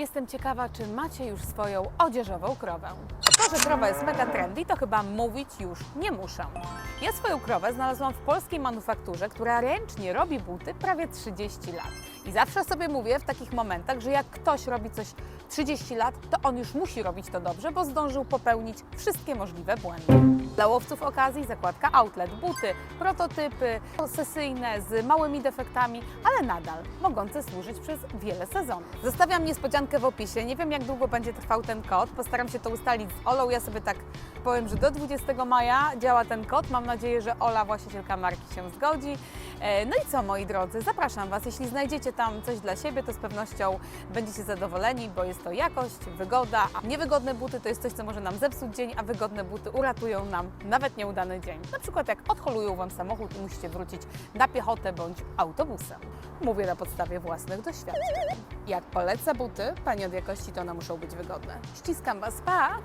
Jestem ciekawa, czy macie już swoją odzieżową krowę. To, że krowa jest mega trendy, to chyba mówić już nie muszę. Ja swoją krowę znalazłam w polskiej manufakturze, która ręcznie robi buty prawie 30 lat. I zawsze sobie mówię w takich momentach, że jak ktoś robi coś 30 lat, to on już musi robić to dobrze, bo zdążył popełnić wszystkie możliwe błędy. Dla łowców okazji zakładka outlet, buty, prototypy sesyjne z małymi defektami, ale nadal mogące służyć przez wiele sezonów. Zostawiam niespodziankę w opisie. Nie wiem, jak długo będzie trwał ten kod. Postaram się to ustalić z Olą. Ja sobie tak powiem, że do 20 maja działa ten kod. Mam nadzieję, że Ola, właścicielka marki, się zgodzi. E, No i co, moi drodzy, zapraszam Was. Jeśli znajdziecie tam coś dla siebie, to z pewnością będziecie zadowoleni, bo jest to jakość, wygoda, a niewygodne buty to jest coś, co może nam zepsuć dzień, a wygodne buty uratują nam nawet nieudany dzień. Na przykład jak odholują Wam samochód i musicie wrócić na piechotę bądź autobusem. Mówię na podstawie własnych doświadczeń. Jak polecę buty, Pani od jakości, to one muszą być wygodne. Ściskam Was, pa!